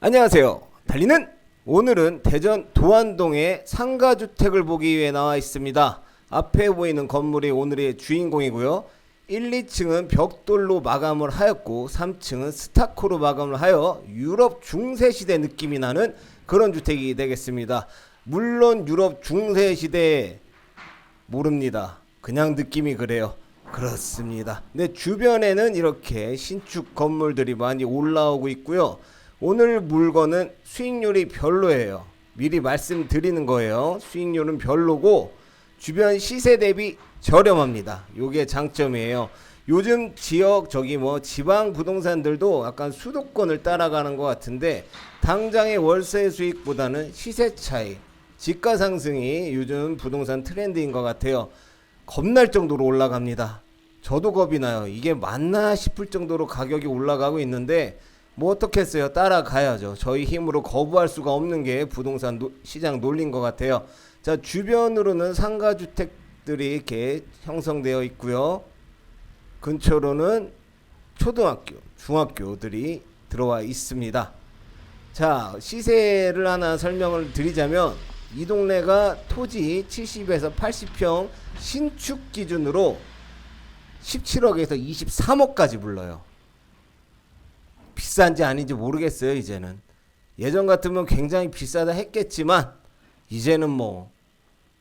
안녕하세요. 달리는 오늘은 대전 도안동의 상가주택을 보기 위해 나와 있습니다. 앞에 보이는 건물이 오늘의 주인공이고요. 1, 2층은 벽돌로 마감을 하였고 3층은 스타코로 마감을 하여 유럽 중세 시대 느낌이 나는 그런 주택이 되겠습니다. 물론 유럽 중세 시대 모릅니다. 그냥 느낌이 그래요. 그렇습니다. 근데 주변에는 이렇게 신축 건물들이 많이 올라오고 있고요. 오늘 물건은 수익률이 별로예요. 미리 말씀드리는 거예요. 수익률은 별로고 주변 시세 대비 저렴합니다. 요게 장점이에요. 요즘 지역 저기 뭐 지방 부동산들도 약간 수도권을 따라가는 것 같은데 당장의 월세 수익보다는 시세 차이, 지가 상승이 요즘 부동산 트렌드인 것 같아요. 겁날 정도로 올라갑니다. 저도 겁이 나요. 이게 맞나 싶을 정도로 가격이 올라가고 있는데 뭐 어떻겠어요. 따라가야죠. 저희 힘으로 거부할 수가 없는 게 부동산 노- 시장 논리인 것 같아요. 자 주변으로는 상가 주택들이 이렇게 형성되어 있고요. 근처로는 초등학교, 중학교들이 들어와 있습니다. 자, 시세를 하나 설명을 드리자면 이 동네가 토지 70에서 80평 신축 기준으로 17억에서 23억까지 불러요. 비싼지 아닌지 모르겠어요, 이제는. 예전 같으면 굉장히 비싸다 했겠지만 이제는 뭐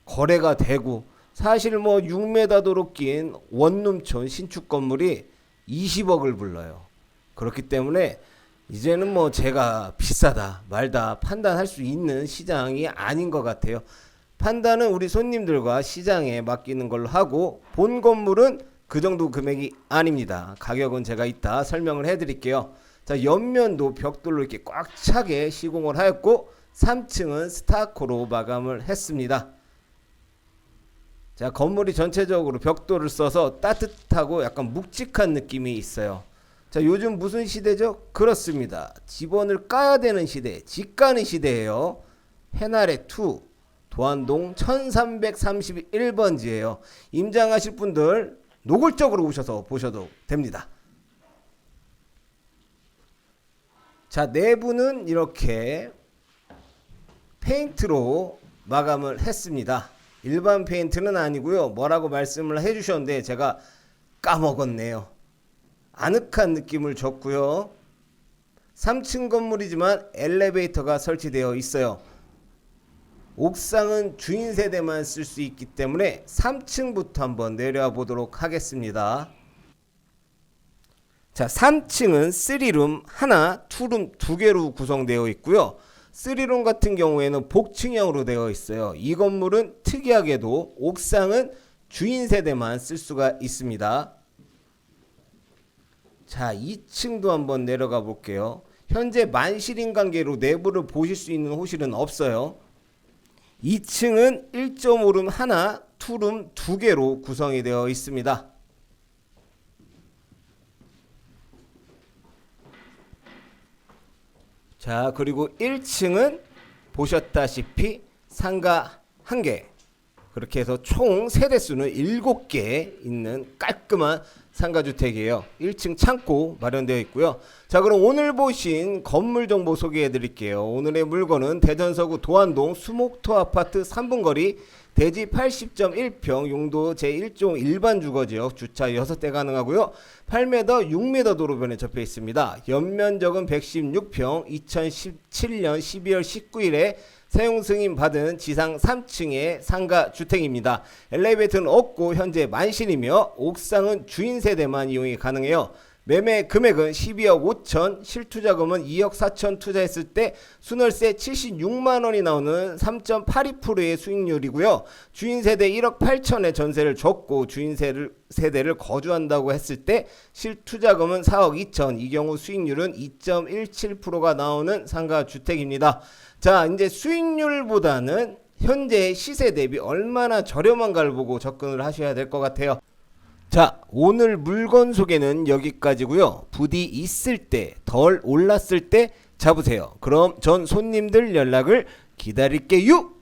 거래가 되고 사실 뭐 6m 도로 낀 원룸촌 신축 건물이 20억을 불러요. 그렇기 때문에 이제는 뭐 제가 비싸다 말다 판단할 수 있는 시장이 아닌 것 같아요. 판단은 우리 손님들과 시장에 맡기는 걸로 하고 본 건물은 그 정도 금액이 아닙니다. 가격은 제가 이따 설명을 해드릴게요. 자 옆면도 벽돌로 이렇게 꽉 차게 시공을 하였고 3층은 스타코로 마감을 했습니다. 자 건물이 전체적으로 벽돌을 써서 따뜻하고 약간 묵직한 느낌이 있어요. 자 요즘 무슨 시대죠? 그렇습니다. 집원을 까야 되는 시대, 집 가는 시대예요. 해나래 2 도안동 1331번지예요. 임장하실 분들 노골적으로 오셔서 보셔도 됩니다. 자 내부는 이렇게 페인트로 마감을 했습니다. 일반 페인트는 아니고요. 뭐라고 말씀을 해주셨는데 제가 까먹었네요. 아늑한 느낌을 줬고요. 3층 건물이지만 엘리베이터가 설치되어 있어요. 옥상은 주인 세대만 쓸 수 있기 때문에 3층부터 한번 내려와 보도록 하겠습니다. 자, 3층은 3룸 하나, 2룸 두 개로 구성되어 있고요. 3룸 같은 경우에는 복층형으로 되어 있어요. 이 건물은 특이하게도 옥상은 주인 세대만 쓸 수가 있습니다. 자, 2층도 한번 내려가 볼게요. 현재 만실인 관계로 내부를 보실 수 있는 호실은 없어요. 2층은 1.5룸 하나, 2룸 두 개로 구성이 되어 있습니다. 자, 그리고 1층은 보셨다시피 상가 한 개. 그렇게 해서 총 세대 수는 7개 있는 깔끔한 상가주택이에요. 1층 창고 마련되어 있고요. 자, 그럼 오늘 보신 건물 정보 소개해 드릴게요. 오늘의 물건은 대전 서구 도안동 수목토 아파트 3분 거리 대지 80.1평 용도 제1종 일반 주거지역 주차 6대 가능하고요. 8m, 6m 도로변에 접해 있습니다. 연면적은 116평 2017년 12월 19일에 사용 승인 받은 지상 3층의 상가 주택입니다. 엘리베이터는 없고 현재 만실이며 옥상은 주인 세대만 이용이 가능해요. 매매 금액은 12억 5천, 실투자금은 2억 4천 투자했을 때 순월세 76만 원이 나오는 3.82%의 수익률이고요. 주인 세대 1억 8천의 전세를 줬고 주인 세를, 세대를 거주한다고 했을 때 실투자금은 4억 2천, 이 경우 수익률은 2.17%가 나오는 상가 주택입니다. 자, 이제 수익률보다는 현재 시세 대비 얼마나 저렴한가를 보고 접근을 하셔야 될 것 같아요. 자, 오늘 물건 소개는 여기까지고요. 부디 있을 때, 덜 올랐을 때 잡으세요. 그럼 전 손님들 연락을 기다릴게요.